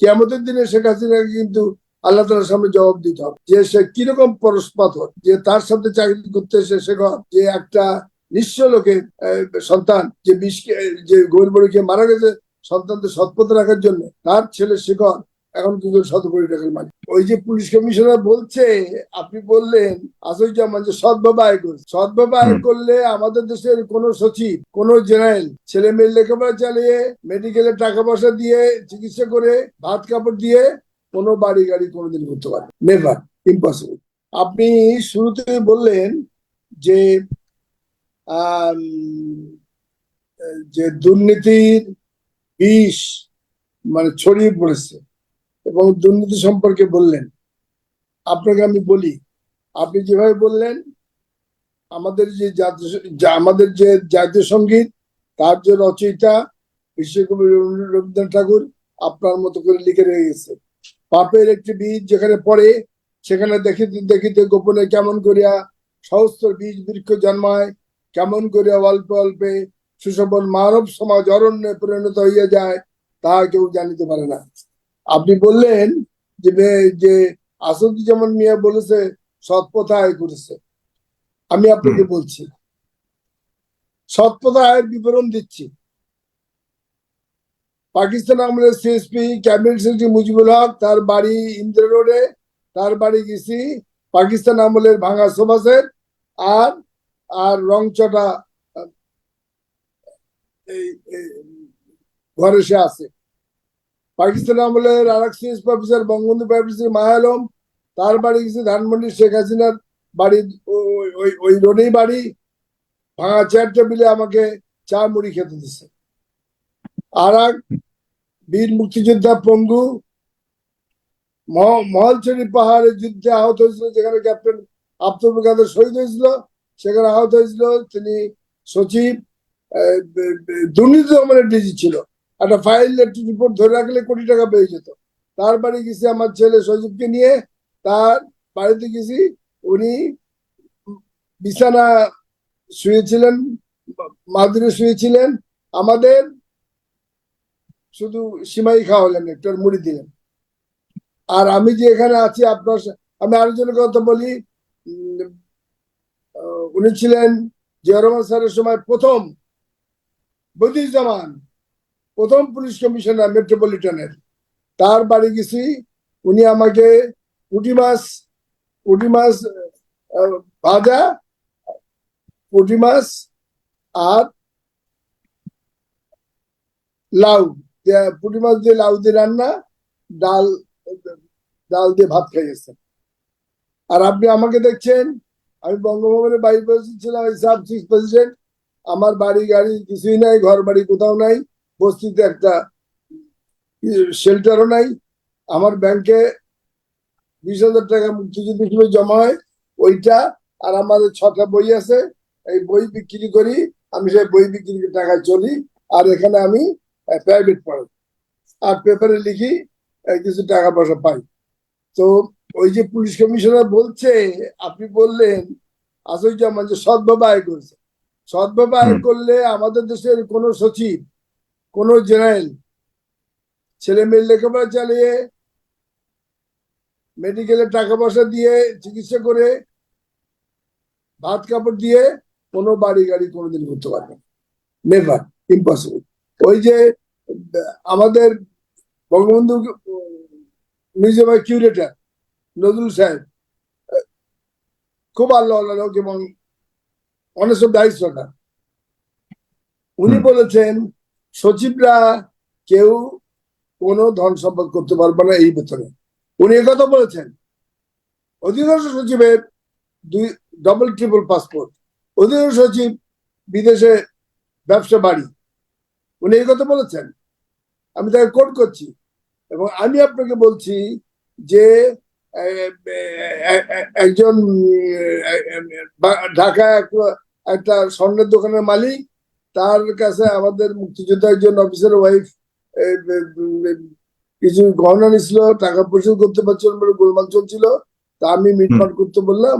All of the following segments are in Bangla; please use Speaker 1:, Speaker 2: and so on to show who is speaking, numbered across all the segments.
Speaker 1: কেমতের দিনে শেখ হাসিনাকে কিন্তু আল্লাহ তালার সামনে জবাব দিতে হবে। যে সে কীরকম পরস্পাথর যে তার সাথে চাকরি করতে এসে শেখ যে একটা নিঃস্ব লোকের সন্তান, যে বিষকে যে গরিবকে মারা গেছে সন্তানদের সৎপথ রাখার জন্য, তার ছেলে শেখর এখন কিন্তু শত কোটি টাকার মালিক। ওই যে পুলিশ কমিশনার বলছে আপনি বললেন আসুজ্জামান যে সৎভাবে আয় করছে। সৎভাবে আয় করলে আমাদের দেশের কোন সচিব কোন জেনারেল ছেলে মেয়ের লেখাপড়া চালিয়ে মেডিকেলে টাকা পয়সা দিয়ে চিকিৎসা করে ভাত কাপড় দিয়ে কোনো বাড়ি গাড়ি কোনোদিন করতে পারে নেভার ইম্পসিবল আপনি শুরুতে বললেন যে যে দুর্নীতির বিষ মানে ছড়িয়ে পড়েছে। এবং দুর্নীতি সম্পর্কে বললেন। আপনাকে আমি বলি, আপনি যেভাবে বললেন, আমাদের যে জাতীয় আমাদের যে জাতীয় সংগীত, তার যে রচয়িতা বিশ্বকবি রবীন্দ্রনাথ ঠাকুর, আপনার মতো করে লিখে রয়ে গেছে। পাপের একটি বীজ যেখানে পড়ে, সেখানে দেখিতে দেখিতে গোপনে কেমন করিয়া সহস্র বীজ বৃক্ষ জন্মায়, কেমন করিয়া অল্পে অল্পে সুশোভন মানব সমাজ অরণ্যে পরিণত হইয়া যায়, তাহা কেউ জানিতে পারে না। আপনি বললেন যে যে আসাদুজ্জামান মিয়া বলেছে সৎপথ আয় করেছে। আমি আপনাকে বলছি সৎপথ আয়ের বিবরণ দিচ্ছি। পাকিস্তান আমলের CSP cabinet secretary Mujibul Haque তার বাড়ি ইন্দ্র রোডে তার বাড়ি গেছি পাকিস্তান আমলের ভাঙা সোফাসের আর আর রংচটা ঘরে সে আছে। পাকিস্তান আমলের আর এক CSP officer Bangabandhu private Maya Alam তার বাড়ি গেছে ধানমন্ডি শেখ হাসিনার বাড়ি ওই- ওই রোডেই বাড়ি। ভাঙা চেয়ার টেবিলে আমাকে চা মুড়ি খেতে দিছে। আর এক বীর মুক্তিযোদ্ধা পঙ্গু, মহ- মহলছড়ি পাহাড়ের যুদ্ধে আহত হয়েছিল, যেখানে ক্যাপ্টেন আব্দুল কাদের শহীদ হয়েছিল, সেখানে আহত হয়েছিল তিনি সচিব দুর্নীতি দমনের ডিজি ছিল। একটা ফাইল একটি রিপোর্ট ধরে রাখলে কোটি টাকা পেয়ে যেত। তার বাড়ি গেছি আমার ছেলে সজীবকে নিয়ে, তার বাড়িতে গেছি, উনি বিছানা শুয়েছিলেন, মাদুরে শুয়েছিলেন, আমাদের শুধু সিমাই খাওয়ালেন, একটু মুড়ি দিলেন। আর আমি যে এখানে আছি, আপনার আমি আরেকজনের কথা বলি উনি ছিলেন জিয়া রহমান স্যারের সময় প্রথম বদিউজ্জামান। প্রথম পুলিশ কমিশনার মেট্রোপলিটনের। তার বাড়ি গেছি, উনি আমাকে পুঁটি মাছ পুঁটি মাছ ভাজা পুঁটি মাছ আর লাউ পুঁটি মাছ দিয়ে লাউ দিয়ে রান্না, ডাল ডাল দিয়ে ভাত খাইয়েছেন আর আপনি আমাকে দেখছেন, আমি বঙ্গভবনে বঙ্গভবনের বাইরে ছিলাম সাব সিক্স প্রেসিডেন্ট। আমার বাড়ি গাড়ি কিছুই নাই ঘর বাড়ি কোথাও নাই। বস্তিতে একটা শেল্টারও নাই। আমার ব্যাংকে বিশ হাজার টাকা মুক্তিযুদ্ধ হিসেবে জমা হয় ওইটা আর আমাদের ছটা বই আছে। এই বই বিক্রি করি আমি সেই বই বিক্রি করে টাকায় চলি আর এখানে আমি প্রাইভেট পড়াই। আর পেপারে লিখি কিছু টাকা পয়সা পাই। তো ওই যে পুলিশ কমিশনার বলছে আপনি বললেন আসুজ্জামান যে সৎভাবে আয় করেছে। সৎভাবে আয় করলে আমাদের দেশের কোন সচিব কোন জেনারেল ছেলে মেয়ের লেখাপড়া চালিয়ে মেডিকেলে টাকা পয়সা দিয়ে চিকিৎসা করে ভাত কাপড় দিয়ে কোনো বাড়ি গাড়ি কোনোদিন করতে পারবে নেভার ইম্পসিবল ওই যে আমাদের বঙ্গবন্ধু মিউজিয়ামের কিউরেটার নজরুল সাহেব খুব আল্লাহ আল্লাহ লোক এবং অনেক সব দায়িত্ব উনি বলেছেন সচিবরা কেউ কোনো ধন সম্পদ করতে পারবে না এই বেতনে। উনি কথা বলেছেন। অধিকাংশ সচিবের দুই ডবল ট্রিপল পাসপোর্ট অধিকাংশ সচিব বিদেশে ব্যবসা বাড়ি। উনি এই কথা বলেছেন। আমি তাকে কোট করছি এবং আমি আপনাকে বলছি যে একজন ঢাকা এক- একটা স্বর্ণের দোকানের মালিক তার কাছে আমাদের মুক্তিযোদ্ধা একজন অফিসার ওয়াইফ কিছু গহনা নিছিল টাকা পরিশোধ করতে পারছিল বলে গোলমাল চলছিল। তা আমি মিটমাট করতে বললাম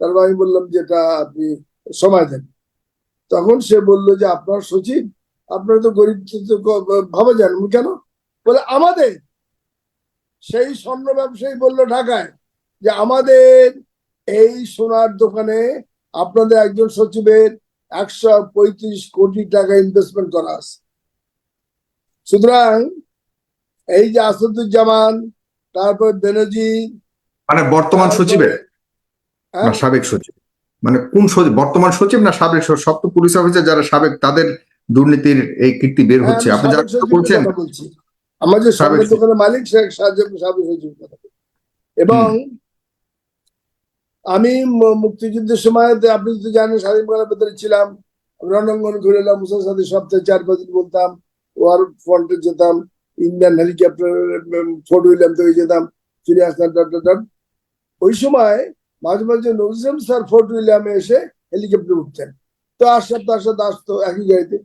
Speaker 1: তারপর আমি বললাম যে এটা আপনি সময় দেন। তখন সে বলল যে আপনার সচিব আপনারা তো গরিব ভাবা যান কেন? বলে আমাদের। সেই স্বর্ণ ব্যবসায়ী বলল ঢাকায় যে আমাদের এই সোনার দোকানে আপনাদের একজন সচিবের একশো পঁয়ত্রিশ কোটি টাকা ইনভেস্টমেন্ট করা আছে। সুতরাং এই যে আসাদুজ্জামান তারপর বেনজির
Speaker 2: মানে বর্তমান সচিবের?
Speaker 1: হ্যাঁ?
Speaker 2: সাবেক সচিব। মানে কোন সচিব? বর্তমান সচিব না সাবেক সচিব? সব পুলিশ অফিসার যারা সাবেক তাদের দুর্নীতির এই কীর্তি বের
Speaker 1: হ্যাঁ,
Speaker 2: হচ্ছে। আপনি যা
Speaker 1: সাবেক সচিবের
Speaker 2: বলছেন
Speaker 1: আমার যে
Speaker 2: সাবেক
Speaker 1: দোকানের মালিক সাবেক সাবেক বলছি। এবং আমি মুক্তিযুদ্ধের সময় আপনি তো জানেন, স্বাধীন বাংলার ভেতরে ছিলাম। রণাঙ্গন ঘুরে এলাম মুসার সাথে সপ্তাহে চার পাঁচ বলতাম। ওয়ার ফ্রন্টে যেতাম, ইন্ডিয়ান হেলিকপ্টার ফোর্ট উইলিয়াম থেকে যেতাম, ফিরে আসতাম। ওই সময় মাঝে মাঝে নজরুল স্যার ফোর্ট উইলিয়ামে এসে হেলিকপ্টার উঠতেন। তো আশরাফ তার সাথে আসতো একই গাড়িতে।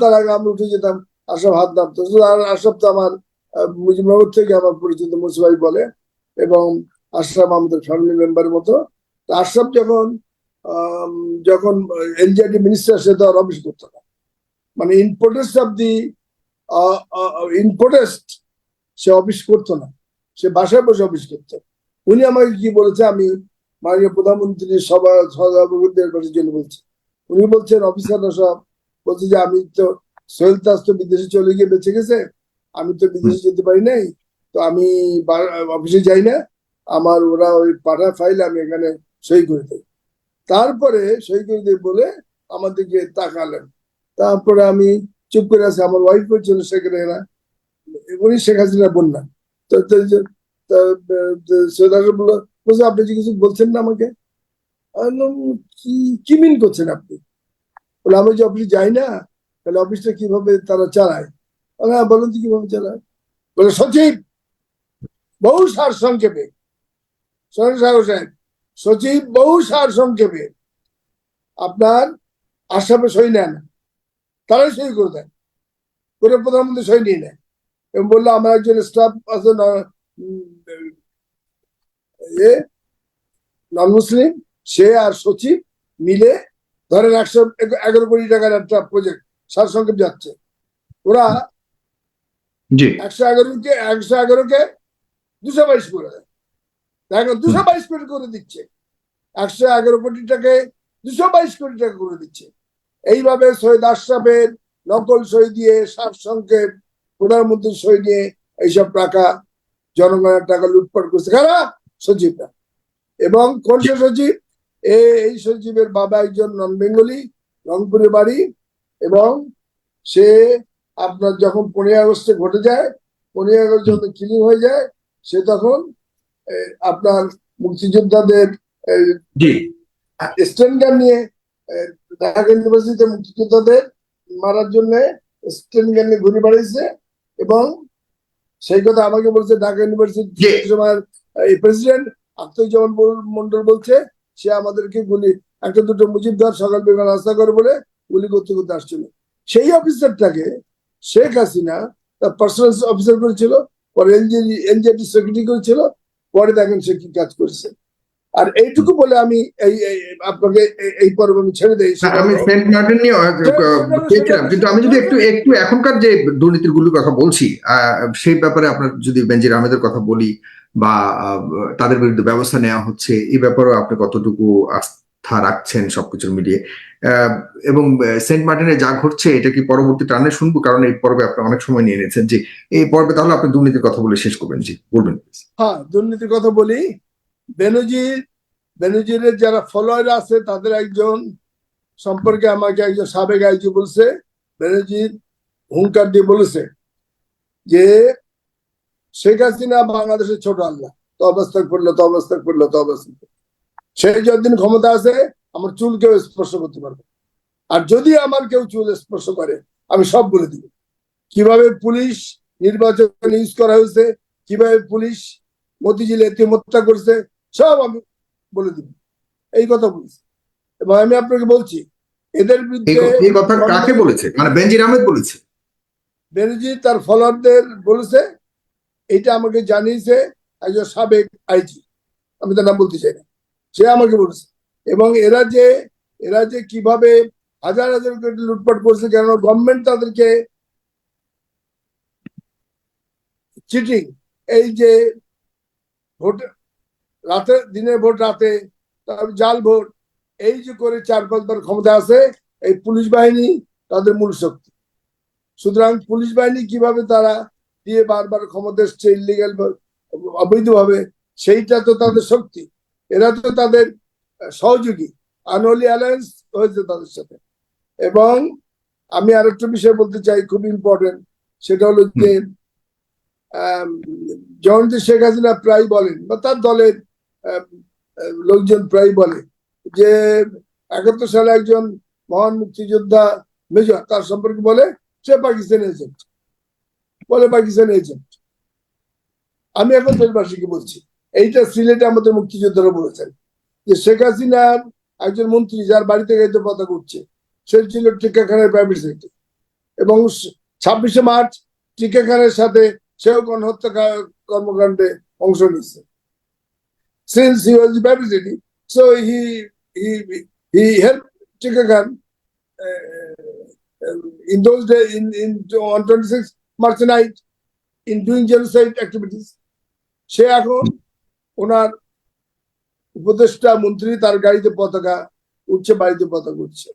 Speaker 1: তার আগে আমি উঠে যেতাম, আশরাফ হাত নামতো আর আশরাফ তো আমার মুজিবনগর থেকে আমার পরিচিত মুসিবাই বলে। এবং আশরাফ আমাদের ফ্যামিলি মেম্বারের মতো। তো আশরাফ যখন যখন এনজিআরটি মিনিস্টার সে তো অফিস করতো না মানে ইম্পোর্টেন্স অফ দি ইম্পোর্টেস্ট সে অফিস করতো না, সে বাসায় বসে অফিস করতো। উনি আমাকে কি বলেছে, আমি মাননীয় প্রধানমন্ত্রীর সভা সভাপতিদের কাছে জন্য বলছি। উনি বলছেন অফিসাররা সব বলছে যে, আমি তো সোহেল তাজ তো বিদেশে চলে গিয়ে বেঁচে গেছে, আমি তো বিদেশে যেতে পারি নাই, তো আমি অফিসে যাই না, আমার ওরা ওই পাঠা ফাইল আমি এখানে সই করে দেই তারপরে সই করে দেই বলে আমাদেরকে তাকালেন। তারপরে আমি চুপ করে আছি, আমার ওয়াইফ ছিল সেখানে না উনি শেখ হাসিনা বন্যা। তো আশরাফ বলল বলছে আপনি যে কিছু বলছেন না আমাকে? আমি কি কি মিন করছেন আপনি? বলে, আমি যে অফিসে যাই না, তাহলে অফিসটা কীভাবে তারা চালায়? হ্যাঁ বলুন তো কীভাবে চালায়? বলে, সচিব, বহু সার সংক্ষেপে। সাগর সাহেব সচিব বহু সার সংক্ষেপে আপনার আশরাফে সই নেন তারাই সই করে দেন। করে প্রধানমন্ত্রী সই নিয়ে নেয় এবং বলল আমার একজন স্টাফ আছে ন- নন মুসলিম সে আর সচিব মিলে ধরেন একশো এগারো কোটি টাকার একটা প্রজেক্ট সার সংক্ষেপ যাচ্ছে। ওরা একশো এগারোকে একশো এগারোকে দুশো বাইশ করে দেয়। দেখো দুশো বাইশ কোটি করে দিচ্ছে। একশো এগারো কোটি টাকা দুশো বাইশ কোটি টাকা করে দিচ্ছে। এইভাবে সৈয়দ আশরাফের নকল সই দিয়ে সার সংক্ষেপ সই নিয়ে এইসব টাকা জনগণের টাকা লুটপাট করছে। কারা? সচিবরা। এবং কোন সচিব? এ এই সচিবের বাবা একজন নন বেঙ্গলি রংপুরে বাড়ি। এবং সে আপনার যখন পনেরোই আগস্টে ঘটে যায় পনেরোই আগস্ট যখন কিলিং হয়ে যায় সে তখন আপনার মুক্তিযোদ্ধাদের গান নিয়ে ঢাকা ইউনিভার্সিটিতে মুক্তিযোদ্ধাদের মারার জন্য স্টেন গান নিয়ে ঘুরে বেড়াইছে এবং সেই কথা আমাকে বলছে ঢাকা ইউনিভার্সিটি এই প্রেসিডেন্ট আখতারুজ্জামান মন্ডল বলছে সে আমাদেরকে গুলি একটা দুটো মুজিবদার সকাল বিকাল রাস্তা করে বলে গুলি করতে করতে আসছিল। সেই অফিসারটাকে শেখ হাসিনা তার পার্সোনাল অফিসার করেছিল পরে এনজিআই এনজিআইটি সেক্রেটারি করেছিল পরে দেখেন সে কি কাজ করছে। আর এইটুকু বলে আমি এই আপনাকে এই- পর্ব আমি ছেড়ে দেই
Speaker 2: আমি সেন্ট মার্টিন নিয়ে চেয়েছিলাম কিন্তু আমি যদি একটু একটু এখনকার যে দুর্নীতির গুলির কথা বলছি আহ, সেই ব্যাপারে আপনার যদি বেঞ্জির আহমেদের কথা বলি বা তাদের বিরুদ্ধে ব্যবস্থা নেওয়া হচ্ছে এই ব্যাপারেও আপনি কতটুকু আস্থা রাখছেন সবকিছুর মিলিয়ে। এবং সেন্ট মার্টিনে যা ঘটছে এটা কি পরবর্তী টানে শুনব? কারণ এই পর্বে আপনি অনেক সময় নিয়ে নিয়েছেন যে এই পর্বে তাহলে আপনি দুর্নীতির কথা বলে শেষ করবেন। জি, বলবেন
Speaker 1: হ্যাঁ দুর্নীতির কথা বলি। বেনজির, বেনজিরের যারা ফলোয়ার আছে, তাদের একজন সম্পর্কে আমাকে একজন সাবেক আইজি বলছে, বেনজির হুঙ্কার দিয়ে বলেছে যে, শেখ হাসিনা বাংলাদেশের ছোট আল্লাহ। তো অবস্থা করল তো অবস্থা করল তো অবস্থা সেই যতদিন ক্ষমতা আছে আমার চুল কেউ স্পর্শ করতে পারবে। আর যদি আমার কেউ চুল স্পর্শ করে আমি সব বলে দিব। কীভাবে পুলিশ নির্বাচন ইউজ করা হয়েছে কীভাবে পুলিশ মতিঝিল এতিম হত্যা করছে সব আমি বলে দিব। এই কথা বলছি। এবং আমি আপনাকে বলছি এদের বিরুদ্ধে
Speaker 2: ক- কথা কাকে বলেছে? মানে বেনজির আহমেদ বলেছে।
Speaker 1: বেনজি তার ফলোয়ারদের বলেছে এটা আমাকে জানিয়েছে একজন সাবেক আইজি। আমি তার নাম বলতে চাই না। সে আমাকে বলেছে। এবং এরা যে এরা যে কীভাবে হাজার হাজার কোটি লুটপাট করছে কেন গভর্নমেন্ট তাদেরকে চিটিং এই যে ভোট, রাতে দিনের ভোট, রাতে জাল ভোট, এই যে করে চার পাঁচবার ক্ষমতা আছে, এই পুলিশ বাহিনী তাদের মূল শক্তি। সুতরাং পুলিশ বাহিনী কীভাবে তারা দিয়ে বারবার ক্ষমতা এসছে ইলিগাল অবৈধভাবে, সেইটা তো তাদের শক্তি। এরা তো তাদের সহযোগী। আনলি অ্যালায়েন্স হয়েছে তাদের সাথে। এবং আমি আরেকটা বিষয় বলতে চাই খুব ইম্পর্টেন্ট সেটা হলো যে যেমন শেখ হাসিনা প্রায় বলেন বা তার দলের লোকজন প্রায় বলে যে একাত্তর সালে একজন মহান মুক্তিযোদ্ধা মেজর তার সম্পর্কে বলে সে পাকিস্তান এজেন্ট। বলে পাকিস্তান এজেন্ট। আমি এখন দেশবাসীকে বলছি এইটা সিলেটে আমাদের মুক্তিযোদ্ধারা বলেছেন যে শেখ হাসিনার একজন মন্ত্রী যার বাড়িতে গাইতে পতাকা উঠছে সে ছিল টিকা খানের প্রাইভেট সেক্রেটারি এবং ছাব্বিশে মার্চ টিকা খানের সাথে সেও গণহত্যা কর্মকাণ্ডে অংশ নিচ্ছে since he was publicity so he he he helped Tika Khan uh, in those days in in on 26 March night in doing genocide activities সে এখন ওনার উপদেষ্টা মন্ত্রী তার গাড়িতে পতাকা উঠছে বাড়িতে পতাকা উঠছে।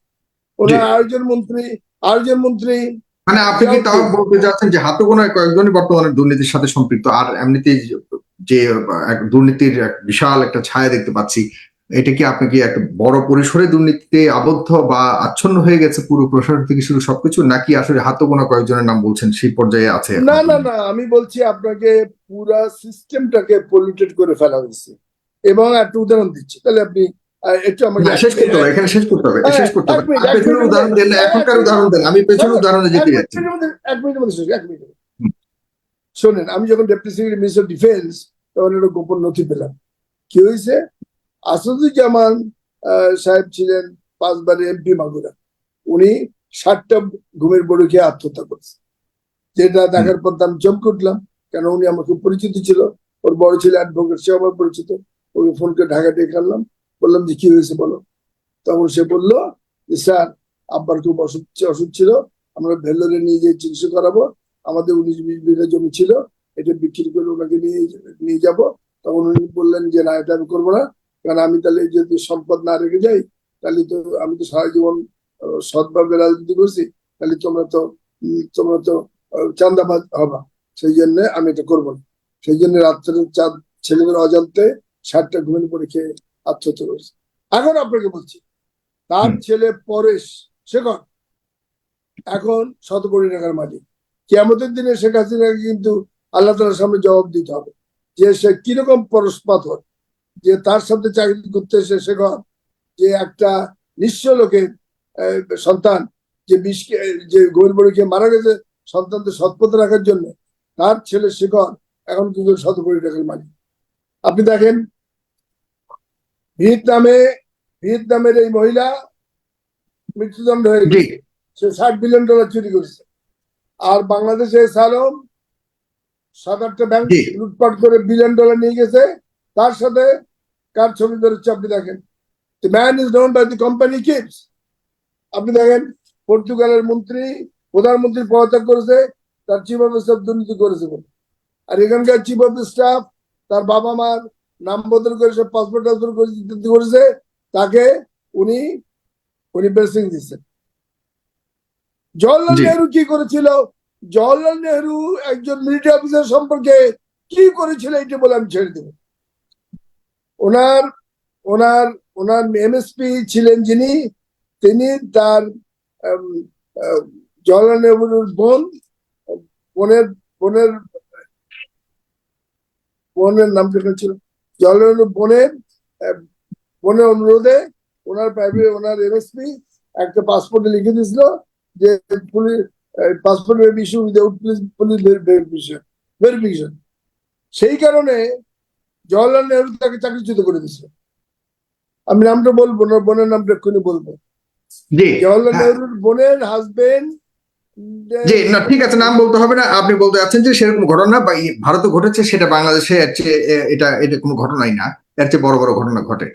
Speaker 1: ওনার
Speaker 2: আয়োজন
Speaker 1: আরেকজন মন্ত্রী আয়োজন মন্ত্রী
Speaker 2: মানে আপনি কি তাও বলতে চাচ্ছেন যে হাতে গোনা কয়েকজনই বর্তমানে দুর্নীতির সাথে সম্পৃক্ত? আর এমনিতেই যে দুর্নীতির এক বিশাল একটা ছায়া দেখতে পাচ্ছি এটা কি আপনি কি একটা বড় পরিসরে দুর্নীতিতে আবদ্ধ বা আচ্ছন্ন হয়ে গেছে পুরো প্রশাসন থেকে শুরু সবকিছু নাকি আসলে হাতে গোনা কয়েকজনের নাম বলছেন সেই পর্যায়ে আছে
Speaker 1: না না না আমি বলছি আপনাকে পুরা সিস্টেমটাকে পলিউটেড করে ফেলা হয়েছে। এবং একটা উদাহরণ দিচ্ছি। তাহলে আপনি একটু আমাকে
Speaker 2: শেষ করতে হবে এখানে শেষ করতে হবে
Speaker 1: হ্যাঁ,
Speaker 2: শেষ করতে হবে।
Speaker 1: মিনিট,
Speaker 2: পেছনের উদাহরণ দেন এখনকার উদাহরণ দেন আমি পেছনের উদাহরণে যেতে যাচ্ছি।
Speaker 1: এক মিনিটের মধ্যে এক মধ্যে। শোনেন আমি যখন ডেপুটি সেক্রেটারি মিনিস্টার ডিফেন্স তখন একটা গোপন নথি পেলাম। কি হয়েছে? আসাদুজ্জামান সাহেব ছিলেন পাঁচবারের এমপি মাগুরা। উনি ষাটটা ঘুমের বড় খেয়ে আত্মহত্যা করেছে যেটা দেখার পর আমি চমকে উঠলাম, কেন উনি খুব পরিচিত ছিল। ওর বড় ছেলে অ্যাডভোকেট সে আমার পরিচিত। ওকে ফোন করে ঢাকা ডেকে আনলাম বললাম যে, কি হয়েছে বলো? তখন সে বলল যে, স্যার, আব্বার খুব অসুখ অসুখ ছিল। আমরা ভেলোরে নিয়ে গিয়ে চিকিৎসা করাবো। আমাদের উনিশ বিশ বিঘা জমি ছিল। এটা বিক্রি করে ওনাকে নিয়ে নিয়ে যাব। তখন উনি বললেন যে, না, এটা আমি করব না। কারণ আমি তাহলে যদি সম্পদ না রেখে যাই তাহলে তো আমি তো সারা জীবন সৎভাবে রাজনীতি করছি তাহলে তোমরা তো তোমরা তো আহ, চান্দাবাজ হবা। সেই জন্য আমি এটা করব না। সেই জন্য রাত্রে চাঁদ ছেলেদের অজান্তে ষাটটা ঘুমের পরে খেয়ে আত্মহত্যা করেছে। এখন আপনাকে বলছি তার ছেলে পরেশ শেখর এখন শত কোটি টাকার মালিক। কিয়ামতের দিনে শেখ হাসিনাকে কিন্তু আল্লাহ তালার সামনে জবাব দিতে হবে যে সে কীরকম পরশ পাথর যে তার সাথে চাকরি করতে এসে শেখর যে একটা নিঃস্ব লোকের সন্তান যে বিষকে যে গোল বড়িকে মারা গেছে সন্তানদের সৎপথে রাখার জন্য তার ছেলে শেখর এখন কিন্তু শত কোটি টাকার মালিক। আপনি দেখেন ভিয়েতনামে ভিয়েতনামের এই মহিলা মৃত্যুদণ্ড হয়ে গেছে। সে ষাট বিলিয়ন ডলার চুরি করেছে। আর বাংলাদেশে সালম সাত আটটা ব্যাংক লুটপাট করে বিলিয়ন ডলার নিয়ে গেছে। তার সাথে কার ছবি বেরোচ্ছে আপনি দেখেন? Man is known by the company keeps আপনি দেখেন পর্তুগালের মন্ত্রী প্রধানমন্ত্রী পদত্যাগ করেছে তার চিফ অফ স্টাফ দুর্নীতি করেছে বলে। আর এখানকার চিফ অফ স্টাফ তার বাবা মার নাম বদল করে সব পাসপোর্ট ট্রান্সফার করে ইত্যাদি করেছে তাকে উনি উনি ব্লেসিং দিচ্ছেন জওয়াহরলাল নেহরু কি করেছিল? জওয়াহরলাল নেহরু একজন মিলিটারি অফিসার সম্পর্কে কি করেছিল এটা বলে আমি ছেড়ে দেব। ওনার ওনার ওনার এমএসপি ছিলেন যিনি, তিনি তার জওয়াহরলাল নেহরুর বোন, বোনের বোনের বোনের নামটা কি ছিল, জওয়াহরলাল বোনের বোনের অনুরোধে ওনার প্রাইভেট ওনার এমএসপি একটা পাসপোর্টে লিখে দিয়েছিল যে police passport issue without police police verification verification সেই কারণে জওয়াহরলাল নেহরু তাকে চাকরিচ্যুত করে দিয়েছিল আমি নামটা বলব না বোনের নামটা এক্ষুনি বলব।
Speaker 2: জি।
Speaker 1: জওয়াহরলাল
Speaker 2: হ্যাঁ।
Speaker 1: নেহরুর বোনের হাজবেন্ড
Speaker 2: জি না ঠিক আছে নাম বলতে হবে না। আপনি বলতে যাচ্ছেন যে সেরকম ঘটনা বা ভারতে ঘটেছে সেটা বাংলাদেশে এটা এটা কোনো ঘটনাই না। এর চেয়ে বড় বড় ঘটনা ঘটে।